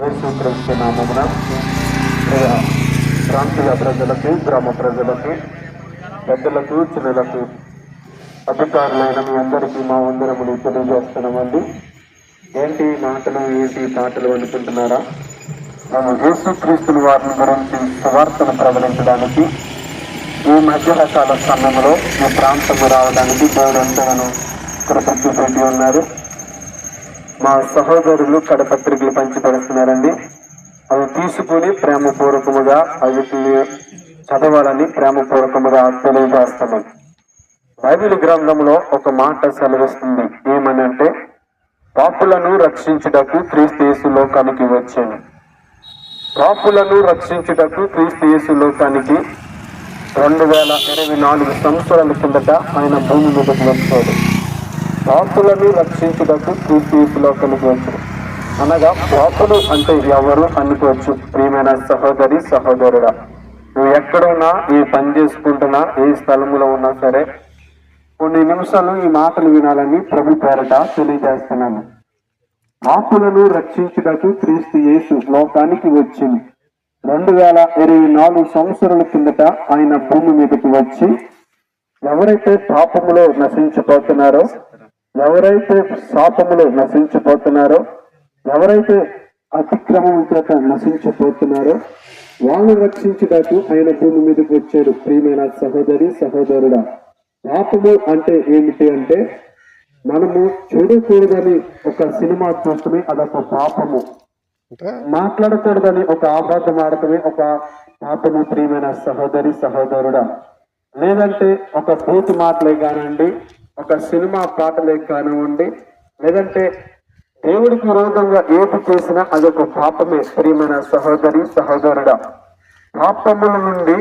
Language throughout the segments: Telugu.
యేసుక్రీస్తు నామమున ప్రాంతీయ ప్రజలకి గ్రామ ప్రజలకి పెద్దలకు చిన్నలకు అధికారులైన మీ అందరికీ మా వందరములు తెలియజేస్తున్నామండి. ఏంటి మాటలు ఏంటి పాటలు అనుకుంటున్నారా? మేము యేసుక్రీస్తుని వారిని గురించి సువార్తను ప్రకటించడానికి ఈ మధ్యరకాల సమయంలో ఈ ప్రాంతము రావడానికి దేవుడు ఎంతగానో కృతజ్ఞ పెట్టి ఉన్నారు. మా సహోదరులు కడపత్రికలు పంచిపెడుతున్నారండి. అవి తీసుకుని ప్రేమపూర్వకముగా అవిటిని చదవాలని ప్రేమపూర్వకముగా తెలియజేస్తున్నాం. బైబిల్ గ్రంథంలో ఒక మాట సెలవిస్తుంది. ఏమనంటే పాపులను రక్షించుటకు క్రీస్తు లోకానికి వచ్చాను. పాపులను రక్షించుటకు క్రీస్తు లోకానికి రెండు వేల ఇరవై నాలుగు సంవత్సరాల కిందట ఆయన భూమి మీదకి వచ్చాడు. పాపులను రక్షించుటకు క్రీస్తు యేసు అనగా పాపులు అంటే ఎవరు అనుకోవచ్చు. ప్రియమైన సహోదరి సహోదరుడా నువ్వు ఎక్కడున్నా ఏ పని చేసుకుంటున్నా ఏ స్థలంలో ఉన్నా సరే కొన్ని నిమిషాలు ఈ మాటలు వినాలని ప్రభు పేరట తెలియజేస్తున్నాను. పాపులను రక్షించుటకు క్రీస్తు యేసు లోకానికి వచ్చింది. రెండు వేల ఇరవై నాలుగు సంవత్సరాల కిందట ఆయన భూమి మీదకి వచ్చి ఎవరైతే పాపములో నశించిపోతున్నారో ఎవరైతే శాపములో నశించిపోతున్నారో ఎవరైతే అతిక్రమం చేత నశించిపోతున్నారో వాళ్ళని రక్షించుటకు ఆయన భూమి మీదకి వచ్చాడు. ప్రియమైన సహోదరి సహోదరుడా పాపము అంటే ఏమిటి అంటే మనము చూడకూడదని ఒక సినిమా చూస్తమే అదొక పాపము. మాట్లాడకూడదని ఒక అబద్ధం ఆడటమే ఒక పాపము ప్రియమైన సహోదరి సహోదరుడా. లేదంటే ఒక బూతు మాటలే కానివ్వండి ఒక సినిమా పాటలే కానివ్వండి లేదంటే దేవుడికి విరోధంగా ఏది చేసినా అదొక పాపమే. ప్రియమైన సహోదరి సహోదరుడా పాపముల నుండి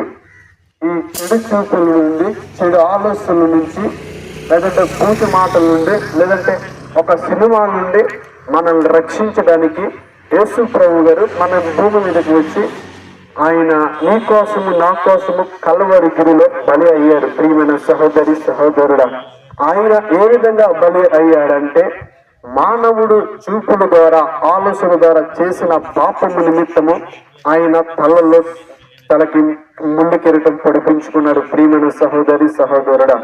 ఈ చెడు చూపుల నుండి చెడు ఆలోచనల నుంచి లేదంటే పూజ మాటల నుండి లేదంటే ఒక సినిమా నుండి మనల్ని రక్షించడానికి యేసు ప్రభు గారు మన భూమి మీదకి వచ్చి ఆయన నీ కోసము నా కోసము కలవరి గిరిలో బలి అయ్యారు. ప్రియమైన సహోదరి సహోదరుడా. ఆయన ఏ విధంగా బలి అయ్యాడంటే మానవుడు చూపుల ద్వారా ఆలోచన ద్వారా చేసిన పాపము నిమిత్తము ఆయన తలలో తలకి ముందు కిరీటం పొడిపించుకున్నాడు. ప్రియమైన సహోదరి సహోదరుడా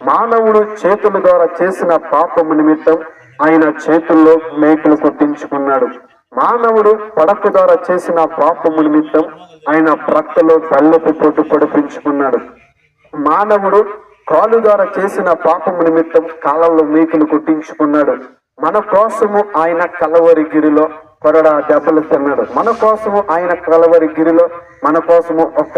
మానవుడు చేతుల ద్వారా చేసిన పాపము నిమిత్తం ఆయన చేతుల్లో మేకులు కొట్టించుకున్నాడు. మానవుడు పడక ద్వారా చేసిన పాపము నిమిత్తం ఆయన ప్రక్కలో బల్లెపు పొట్టు పడిపించుకున్నాడు. మానవుడు కాలు ద్వారా చేసిన పాపము నిమిత్తం కాలంలో మేకులు కొట్టించుకున్నాడు. మన కోసము ఆయన కలవరి గిరిలో కొరడా దెబ్బలు తిన్నాడు. మన కోసము ఆయన కలవరి గిరిలో మన కోసము ఒక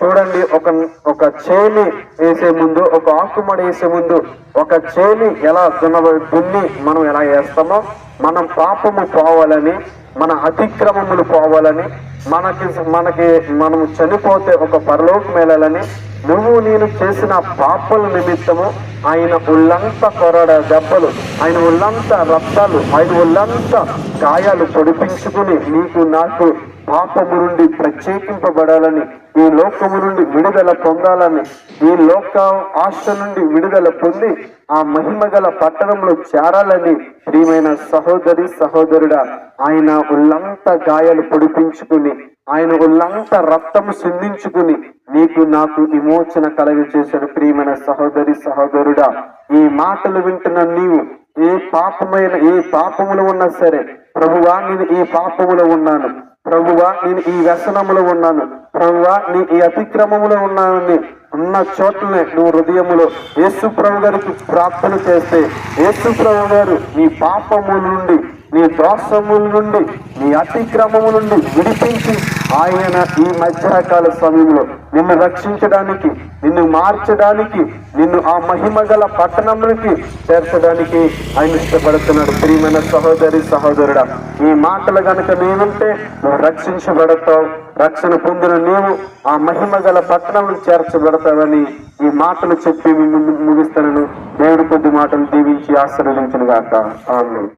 చూడండి ఒక ఒక చేని వేసే ముందు ఒక ఆకుమడి వేసే ముందు ఒక చేని ఎలా దున్న దున్ని మనం ఎలా వేస్తామో మనం పాపము పోవాలని మన అతిక్రమములు పోవాలని మనకి మనకి మనం చనిపోతే ఒక పరలోకం వెళ్ళాలని నువ్వు నేను చేసిన పాపల నిమిత్తము ఆయన ఒళ్ళంతా కొరడ దెబ్బలు ఆయన ఒళ్ళంతా రక్తాలు ఆయన ఒళ్ళంతా గాయాలు పొడిపించుకుని నీకు నాకు పాపము నుండి ప్రత్యేకింపబడాలని ఈ లోకము నుండి విడుదల పొందాలని ఈ లోక ఆశ నుండి విడుదల పొంది ఆ మహిమ గల పట్టణంలో చేరాలని ప్రియమైన సహోదరి సహోదరుడా ఆయన ఒళ్ళంతా గాయాలు పొడిపించుకుని ఆయన ఒళ్ళంతా రక్తం సిందించుకుని నీకు నాకు విమోచన కలగ చేశాడు ప్రియమైన సహోదరి సహోదరుడా ఈ మాటలు వింటున్న నీవు ఏ పాపమైన ఏ పాపములో ఉన్నా సరే ప్రభువా నేను ఈ పాపములో ఉన్నాను. ప్రభువా నేను ఈ వ్యసనములో ఉన్నాను. ప్రభువా నీ ఈ అతిక్రమములో ఉన్నానని ఉన్న చోట్లనే నువ్వు హృదయములో యేసు ప్రభు గారికి ప్రార్థన చేస్తే యేసు ప్రభు గారు నీ పాపముల నుండి నీ దోషముల నుండి నీ అతిక్రమము నుండి విడిపించి ఆయన ఈ మధ్యకాల సమయంలో నిన్ను రక్షించడానికి నిన్ను మార్చడానికి నిన్ను ఆ మహిమ గల పట్టణంలోకి చేర్చడానికి ఆయన ఇష్టపడుతున్నాడు. ప్రియమైన సహోదరి సహోదరుడా ఈ మాటలు గనుక నేనుంటే నువ్వు రక్షించబడతావు. రక్షణ పొందిన నీవు ఆ మహిమ గల పట్టణంలో చేర్చబడతావని ఈ మాటలు చెప్పి ముగిస్తానను దేవుడి కొద్ది మాటలు దీవించి ఆశీర్వదించిన గాక ఆమె